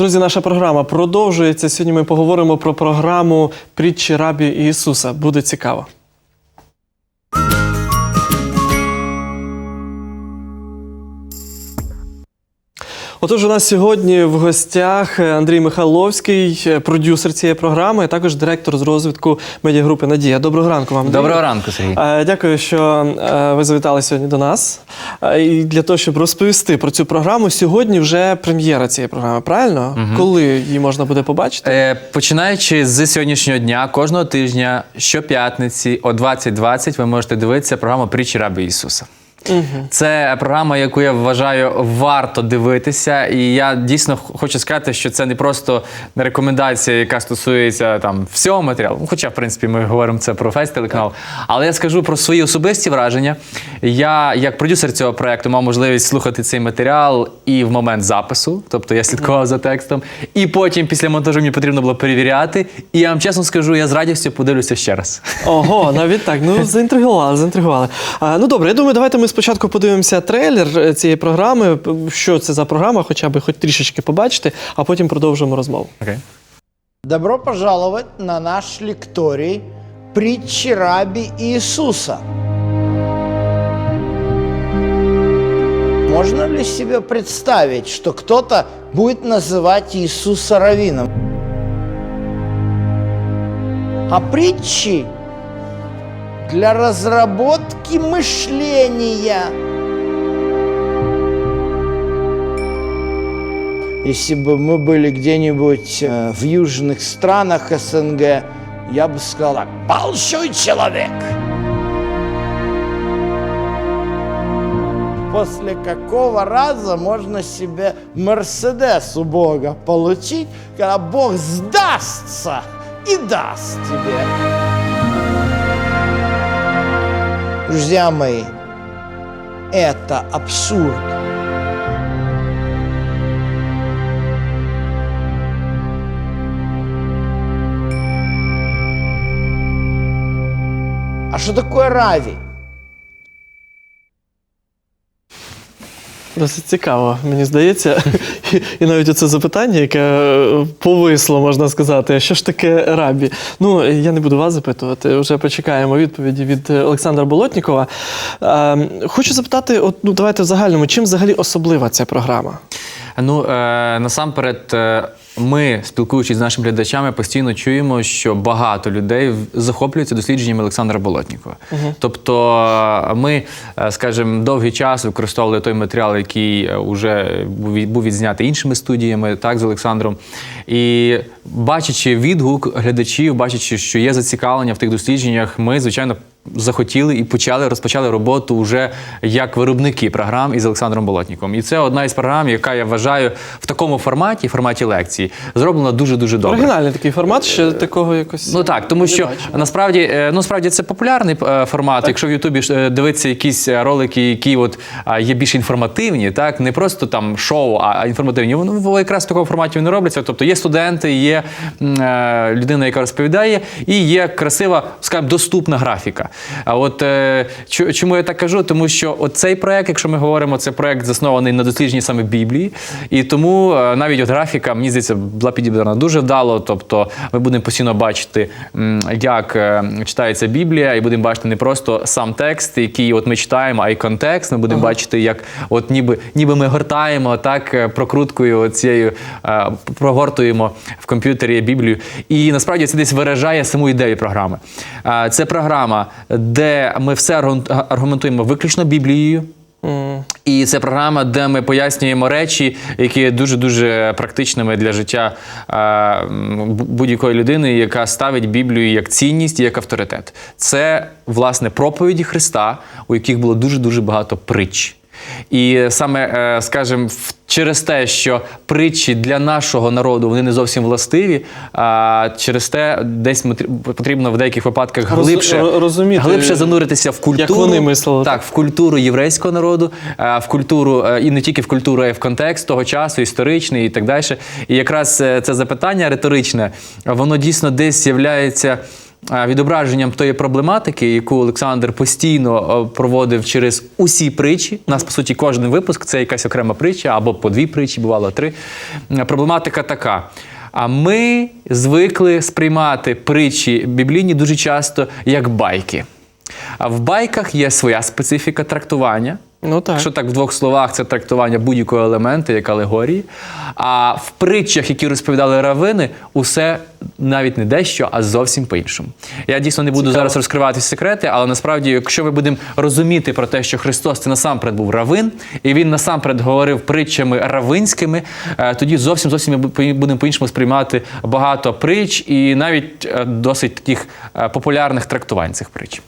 Друзі, наша програма продовжується. Сьогодні ми поговоримо про програму Притчі Рабі Ісуса. Буде цікаво. Отож, у нас сьогодні в гостях Андрій Михайловський, е, продюсер цієї програми, а також директор з розвитку медіагрупи Надія. Доброго ранку вам. Андрій. Доброго ранку, Сергій. Е, Дякую, що е, ви завітали сьогодні до нас. І для того, щоб розповісти про цю програму, сьогодні вже прем'єра цієї програми, правильно? Коли її можна буде побачити? Е, починаючи з сьогоднішнього дня, кожного тижня, щоп'ятниці о 20.20 ви можете дивитися програму Притчі Раби Ісуса. Це програма, яку я вважаю варто дивитися, і я дійсно хочу сказати, що це не просто рекомендація, яка стосується там всього матеріалу. Ну, Хоча, в принципі, ми говоримо це про фест телеканал. Але я скажу про свої особисті враження. Я, як продюсер цього проекту, мав можливість слухати цей матеріал і в момент запису, тобто я слідкував за текстом, і потім після монтажу мені потрібно було перевіряти. І я вам чесно скажу, я з радістю подивлюся ще раз. Ого, навіть так. Ну, заінтригували, заінтригували. А, ну добре, я думаю, давайте ми спочатку подивимося трейлер е, цієї програми. Що це за програма, хоча б хоч трішечки побачити, а потім продовжимо розмову. Окей? Добро пожаловать на наш лекторий притчи раби Иисуса. Можно ли себе представить, что кто-то будет называть Иисуса раввином? А притчи для разработки мышления. Если бы мы были где-нибудь э, в южных странах СНГ, я бы сказал так, большой человек. После какого раза можно себе Мерседес у Бога получить, когда Бог сдастся и даст тебе? Друзья мои, это абсурд. А что такое рави? Досить цікаво, мені здається. І, і навіть оце запитання, яке е, повисло, можна сказати, що ж таке рабі? Ну, я не буду вас запитувати, вже почекаємо відповіді від Олександра Болотнікова. Е, хочу запитати, от, ну, давайте в загальному, чим взагалі особлива ця програма? Ну е, насамперед, е, ми, спілкуючись з нашими глядачами, постійно чуємо, що багато людей захоплюються дослідженнями Олександра Болотнікова. Тобто, е, ми, е, скажімо, довгий час використовували той матеріал, який вже був відзнятий іншими студіями, так, з Олександром. І бачачи відгук глядачів, бачачи, що є зацікавлення в тих дослідженнях, ми, звичайно, захотіли і почали розпочали роботу вже як виробники програм із Олександром Болотніком. І це одна із програм, яка я вважаю в такому форматі, форматі лекції, зроблена дуже дуже добре. Оригінальний такий формат, ще такого якось. Ну так, тому що насправді, е, ну справді це популярний е, формат. Якщо в Ютубі е, дивитися якісь ролики, які от є більш інформативні, так не просто там шоу, а інформативні. Вони в- якраз в такому форматі вони робляться. Тобто є студенти, є людина, яка розповідає, і є красива, скажімо, доступна графіка. А от е, чому я так кажу? Тому що от цей проект, якщо ми говоримо, це проект заснований на дослідженні саме Біблії, і тому е, навіть от графіка, мені здається, була підібрана дуже вдало. Тобто ми будемо постійно бачити, як е, читається Біблія, і будемо бачити не просто сам текст, який от ми читаємо, а й контекст. Ми будемо бачити, як от ніби, ніби ми гортаємо так е, прокруткою цією прогортуємо в комп'ютері Біблію. І насправді це десь виражає саму ідею програми. Е, Це програма, де ми все аргументуємо виключно Біблією. І це програма, де ми пояснюємо речі, які є дуже дуже практичними для життя е, будь-якої людини, яка ставить Біблію як цінність як авторитет. Це власне проповіді Христа, у яких було дуже дуже багато притч. І саме, е, скажімо, через те, що притчі для нашого народу вони не зовсім властиві, а через те десь потрібно в деяких випадках глибше, ро- розуміти, глибше зануритися в культуру. вони мислили, Так, в культуру єврейського народу, е, в культуру е, і не тільки в культуру, а й в контекст того часу, історичний і так далі. І якраз це запитання риторичне, воно дійсно десь з'являється е, відображенням тої проблематики, яку Олександр постійно е, проводив через усі притчі. У нас, по суті, кожен випуск це якась окрема притча, або по дві притчі, бувало три. Е, Проблематика така. А ми звикли сприймати притчі біблійні дуже часто як байки. А в байках є своя специфіка трактування. Ну так. Якщо так в двох словах, це трактування будь-якого елементу, як алегорії. А в притчах, які розповідали равини, усе навіть не дещо, а зовсім по-іншому. Я дійсно не буду зараз розкривати секрети, але насправді, якщо ми будемо розуміти про те, що Христос це насамперед був равин, і він насамперед говорив притчами равинськими, е, тоді зовсім зовсім ми бу- будемо по-іншому сприймати багато притч і навіть е, досить таких е, популярних трактувань цих притч.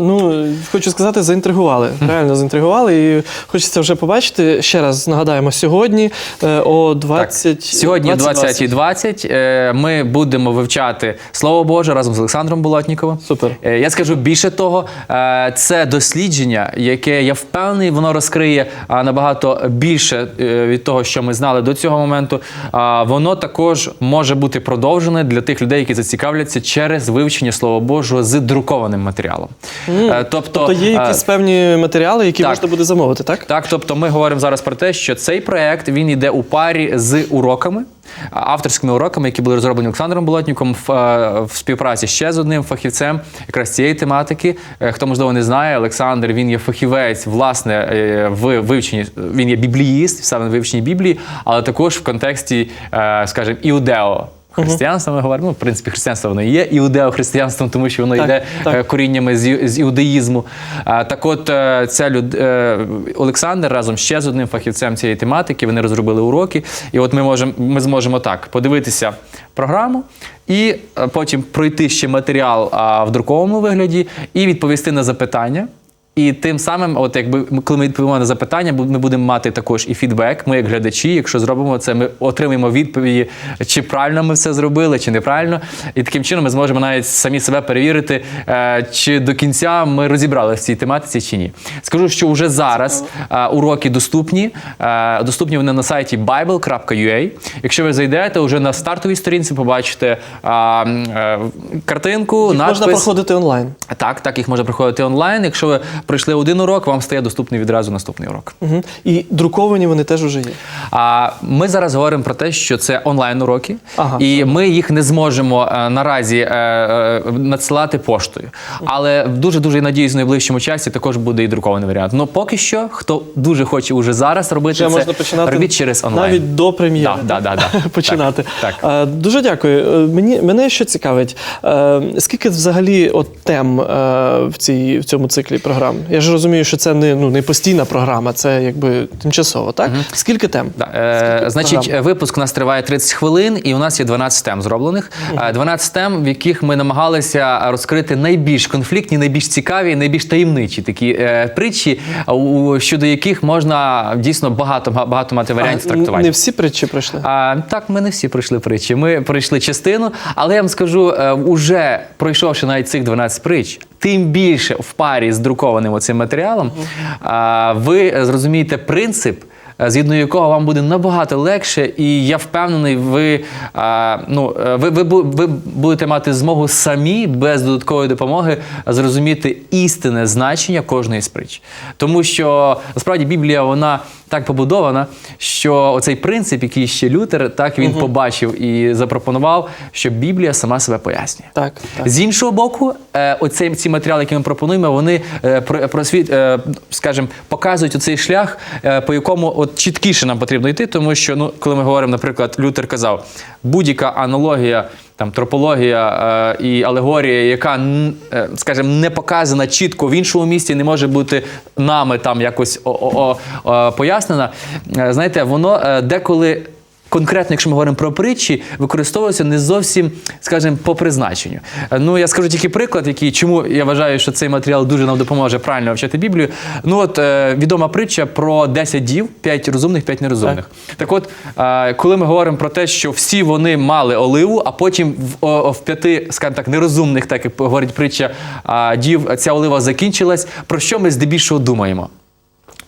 Ну, хочу сказати, заінтригували. Реально заінтригували. І хочеться вже побачити. Ще раз нагадаємо, сьогодні е, о 20... Сьогодні о 20.20 е, ми будемо вивчати Слово Боже разом з Олександром Болотніковим. Супер. Е, Я скажу більше того, е, це дослідження, яке я впевнений, воно розкриє а, набагато більше е, від того, що ми знали до цього моменту. А, Воно також може бути продовжене для тих людей, які зацікавляться через вивчення Слова Божого з друкованим матеріалом. Е, Тобто, Тобто є е, якісь певні матеріали, які так. можна буде замовити, так? так, тобто ми говоримо зараз про те, що цей проект він йде у парі з уроками. Авторськими уроками, які були розроблені Олександром Болотніком в, е, в співпраці ще з одним фахівцем якраз цієї тематики. Хто можливо не знає, Олександр він є фахівець власне в вивченні. Він є бібліїст, саме в вивченні Біблії, але також в контексті, скажімо, іудео. Християнство ми говоримо. Ну, в принципі, християнство воно і є іудео-християнством, тому що воно Так, йде так. е, коріннями з, з іудаїзму. Так от, е, ця люд... е, Олександр разом ще з одним фахівцем цієї тематики, вони розробили уроки. І от ми, можемо, ми зможемо так подивитися програму і потім пройти ще матеріал в друковому вигляді і відповісти на запитання. І тим самим, от якби ми- коли ми відповімо на запитання, ми будемо мати також і фідбек. Ми, як глядачі, якщо зробимо це, ми отримаємо відповіді, чи правильно ми все зробили, чи неправильно. І таким чином ми зможемо навіть самі себе перевірити, е, чи до кінця ми розібрали в цій тематиці чи ні. Скажу, що вже зараз е, уроки доступні. Е, Доступні вони на сайті bible.ua. Якщо ви зайдете, вже на стартовій сторінці побачите картинку, Їх надпис. можна проходити онлайн. Так, так, їх можна проходити онлайн. Якщо ви пройшли один урок, вам стає доступний відразу наступний урок. Угу. І друковані вони теж вже є. А ми зараз говоримо про те, що це онлайн уроки, Ага. і ми їх не зможемо е, наразі е, е, надсилати поштою. Але дуже дуже надіюсь, в найближчому часі також буде і друкований варіант. Ну поки що, хто дуже хоче уже зараз робити це, можна починати робіть через онлайн. навіть до прем'єри. Да, да, да, да. починати. Так, Е, Дуже дякую. Е, Мені мене що цікавить, е, скільки взагалі от тем е, в цій в цьому циклі програм? Я ж розумію, що це не ну не постійна програма, це якби тимчасово, так? Скільки тем? Да, е, Скільки значить, програм? е, випуск у нас триває 30 хвилин, і у нас є 12 тем зроблених. Е, 12 тем, в яких ми намагалися розкрити найбільш конфліктні, найбільш цікаві, найбільш таємничі такі е, притчі, у, щодо яких можна дійсно багато багато мати варіантів трактування. Не всі притчі пройшли. А, так, ми не всі пройшли притчі. Ми пройшли частину, але я вам скажу, е, уже пройшовши навіть цих 12 притч, тим більше в парі з друкованим оцим матеріалом, ви зрозумієте принцип. Згідно якого вам буде набагато легше, і я впевнений, ви, а, ну, е, ви, ви, ви будете мати змогу самі без додаткової допомоги зрозуміти істинне значення кожної з притч. Тому що насправді Біблія вона так побудована, що оцей принцип, який ще Лютер, так він побачив і запропонував, що Біблія сама себе пояснює. Так, так. З іншого боку, е, оцей, ці матеріали, які ми пропонуємо, вони е, просвіт, е, скажімо, показують оцей шлях, по якому от чіткіше нам потрібно йти, тому що, ну, коли ми говоримо, наприклад, Лютер казав, будь-яка аналогія. Там тропологія е, і алегорія, яка, е, скажімо, не показана чітко в іншому місці, не може бути нами там якось о- о- о- пояснена. Е, знаєте, воно е, деколи конкретно, якщо ми говоримо про притчі, використовується не зовсім, скажімо, по призначенню. Е, Ну, я скажу тільки приклад, який, чому я вважаю, що цей матеріал дуже нам допоможе правильно вчити Біблію. Ну, от е, відома притча про 10 дів, 5 розумних, 5 нерозумних. Так, от, е, коли ми говоримо про те, що всі вони мали оливу, а потім в, о- в п'яти, скажімо так, нерозумних, так як говорить притча дів, ця олива закінчилась, про що ми здебільшого думаємо?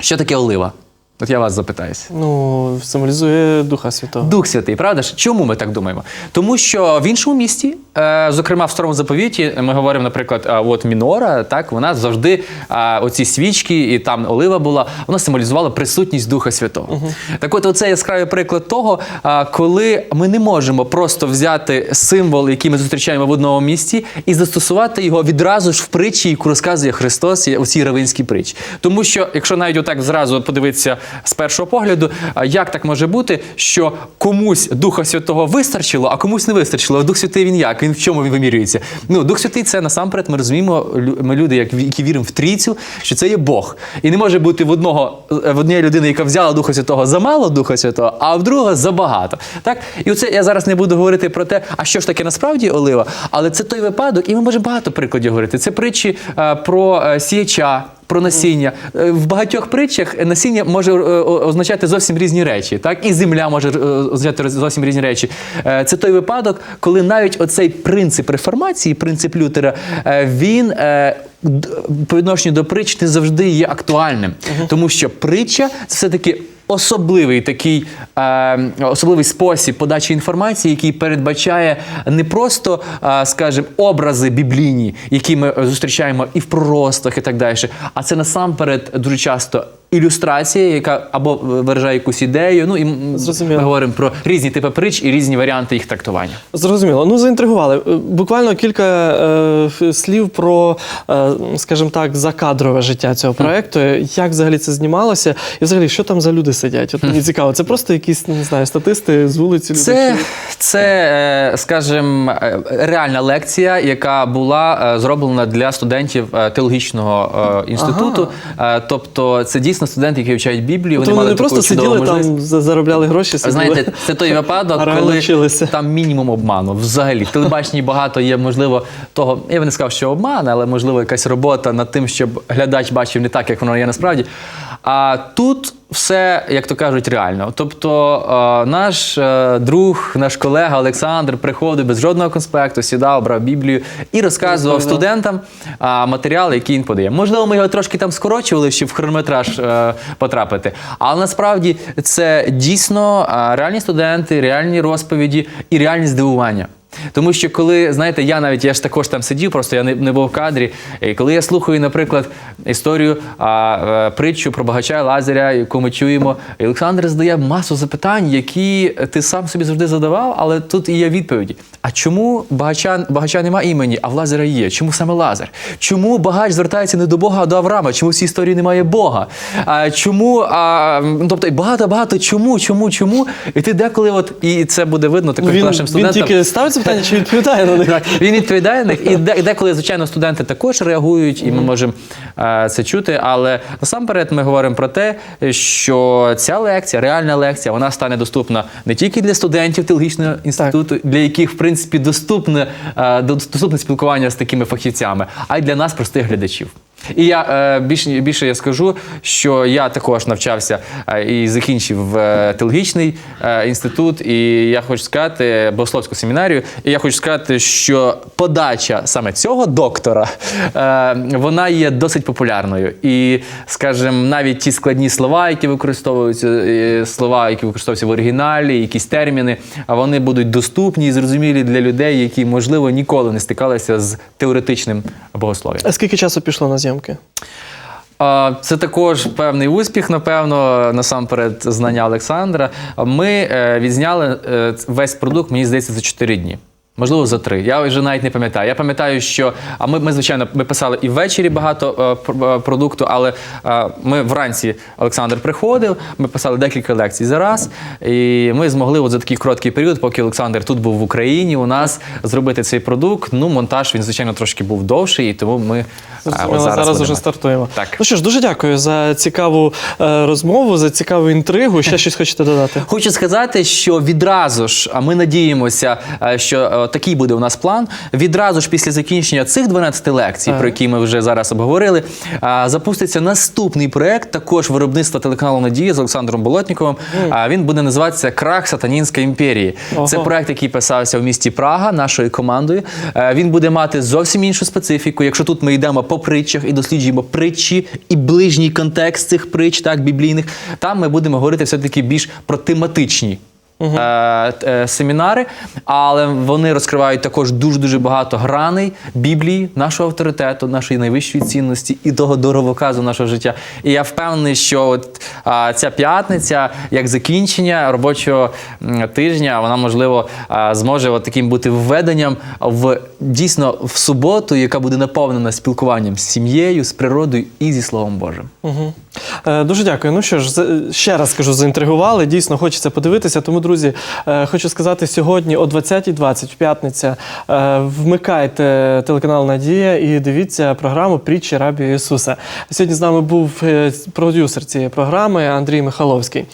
Що таке олива? От я вас запитаюся. Ну, символізує Духа Святого. Дух Святий, правда ж? Чому ми так думаємо? Тому що в іншому місті, е, зокрема в старому заповіті, ми говоримо, наприклад, а, от Мінора, так вона завжди а, оці свічки, і там олива була, вона символізувала присутність Духа Святого. Так, от оце яскравий приклад того, а, коли ми не можемо просто взяти символ, який ми зустрічаємо в одному місті, і застосувати його відразу ж в притчі, яку розказує Христос у цій равинській притчі. Тому що, якщо навіть отак зразу подивитися з першого погляду, як так може бути, що комусь Духа Святого вистачило, а комусь не вистачило. Дух Святий він як? Він в чому він вимірюється? Ну, Дух Святий це насамперед ми розуміємо, ми люди, як- які віримо в трійцю, що це є Бог. І не може бути в одного е, в однієї людини, яка взяла Духа Святого замало Духа Святого, а в другого забагато. Так? І оце я зараз не буду говорити про те, а що ж таке насправді олива, але це той випадок, і ми можемо багато прикладів говорити. Це притчі е, про е, сіяча. Про насіння Е, в багатьох притчах насіння може е, означати зовсім різні речі, так і земля може е, означати зовсім різні речі. Це той випадок, коли навіть оцей принцип реформації, принцип Лютера, він по відношенню до притч не завжди є актуальним, тому що притча це все таки. Особливий такий е, особливий спосіб подачі інформації, який передбачає не просто, е, скажімо, образи біблійні, які ми зустрічаємо і в пророцтвах, і так далі. А це насамперед дуже часто ілюстрація, яка або виражає якусь ідею. Ну і Зрозуміло. ми говоримо про різні типи притч і різні варіанти їх трактування. Зрозуміло. Ну, заінтригували. Е, Буквально кілька е, слів про, е, скажімо так, закадрове життя цього проекту. Як взагалі це знімалося? І взагалі, що там за люди сидять? От мені цікаво. Це просто якісь, не знаю, статисти з вулиці люди. Це, це е, скажімо, е, реальна лекція, яка була зроблена для студентів теологічного інституту. Е, Тобто, це дійсно студенти, які вивчають Біблію. вони, вони мали не таку просто сиділи можливість. там, заробляли гроші, сиділи. Знаєте, це той випадок, коли вчилися. там мінімум обману. Взагалі, в телебаченні багато є, можливо, того. Я б не сказав, що обман, але можливо якась робота над тим, щоб глядач бачив не так, як воно є насправді. А тут все, як то кажуть, реально. Тобто, е, наш е, друг, наш колега Олександр приходив без жодного конспекту, сідав, брав Біблію і розказував студентам матеріали, які він подає. Можливо, ми його трошки там скорочували, щоб в хронометраж е, потрапити. Але насправді це дійсно реальні студенти, реальні розповіді і реальні здивування. Тому що коли, знаєте, я навіть я ж також там сидів, просто я не, не був в кадрі. І коли я слухаю, наприклад, історію а, е, притчу про багача Лазаря, яку ми чуємо, і Олександр задає масу запитань, які ти сам собі завжди задавав, але тут і є відповіді. А чому багача, багача нема імені, а в Лазаря є? Чому саме Лазар? Чому багач звертається не до Бога, а до Авраама? Чому в цій історії немає Бога? А, чому, а, ну, тобто багато-багато чому, чому, чому? І ти деколи, от, і це буде видно також він, нашим він студентам. тільки ставить запитання, чи відповідає на них? Так, він відповідає на них, і де- деколи, звичайно, студенти також реагують, і ми можемо е, це чути. Але насамперед ми говоримо про те, що ця лекція, реальна лекція, вона стане доступна не тільки для студентів теологічного інституту, для яких, в принципі, доступне, е, доступне спілкування з такими фахівцями, а й для нас, простих глядачів. І я е, більше, більше я скажу, що я також навчався е, і закінчив е, теологічний е, інститут, і я хочу сказати богословську семінарію. І я хочу сказати, що подача саме цього доктора е, вона є досить популярною. І, скажімо, навіть ті складні слова, які використовуються, е, слова, які використовуються в оригіналі, якісь терміни, а вони будуть доступні і зрозумілі для людей, які можливо ніколи не стикалися з теоретичним богослов'ям. А скільки часу пішло на зйомки? Це також певний успіх, напевно, насамперед, знання Олександра. Ми е, відзняли весь продукт, мені здається, за 4 дні. Можливо, за три. Я вже навіть не пам'ятаю. Я пам'ятаю, що а ми, ми звичайно, ми писали і ввечері багато е, е, продукту, але е, ми вранці Олександр приходив, ми писали декілька лекцій за раз, і ми змогли от за такий короткий період, поки Олександр тут був в Україні, у нас зробити цей продукт. Ну, монтаж він, звичайно, трошки був довший, і тому ми е, Зрозуміло, зараз, будемо. уже стартуємо. Так. Ну що ж, дуже дякую за цікаву е, розмову, за цікаву інтригу. Ще щось хочете додати? Хочу сказати, що відразу ж а ми надіємося, що такий буде у нас план. Відразу ж після закінчення цих 12 лекцій, про які ми вже зараз обговорили, запуститься наступний проект, також виробництва телеканалу Надія з Олександром Болотніковим. А, Він буде називатися Крах Сатанінської імперії. Це проект, який писався в місті Прага нашою командою. Він буде мати зовсім іншу специфіку. Якщо тут ми йдемо по притчах і досліджуємо притчі і ближній контекст цих притч, так біблійних, там ми будемо говорити все-таки більш про тематичні. Е, е, Семінари, але вони розкривають також дуже дуже багато граней Біблії, нашого авторитету, нашої найвищої цінності і того дороговказу нашого життя. І я впевнений, що от а, ця п'ятниця, як закінчення робочого тижня, вона можливо а, зможе от таким бути введенням в дійсно в суботу, яка буде наповнена спілкуванням з сім'єю, з природою і зі Словом Божим. Угу. Е, дуже дякую. Ну що ж, ще раз скажу, заінтригували. Дійсно, хочеться подивитися. Тому, друзі, е, хочу сказати, сьогодні о 20.20 в п'ятниця е, вмикайте телеканал Надія і дивіться програму Притчі Рабі Ісуса. Сьогодні з нами був е, продюсер цієї програми Андрій Михайловський.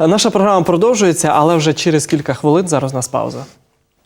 Наша програма продовжується, але вже через кілька хвилин. Зараз у нас пауза.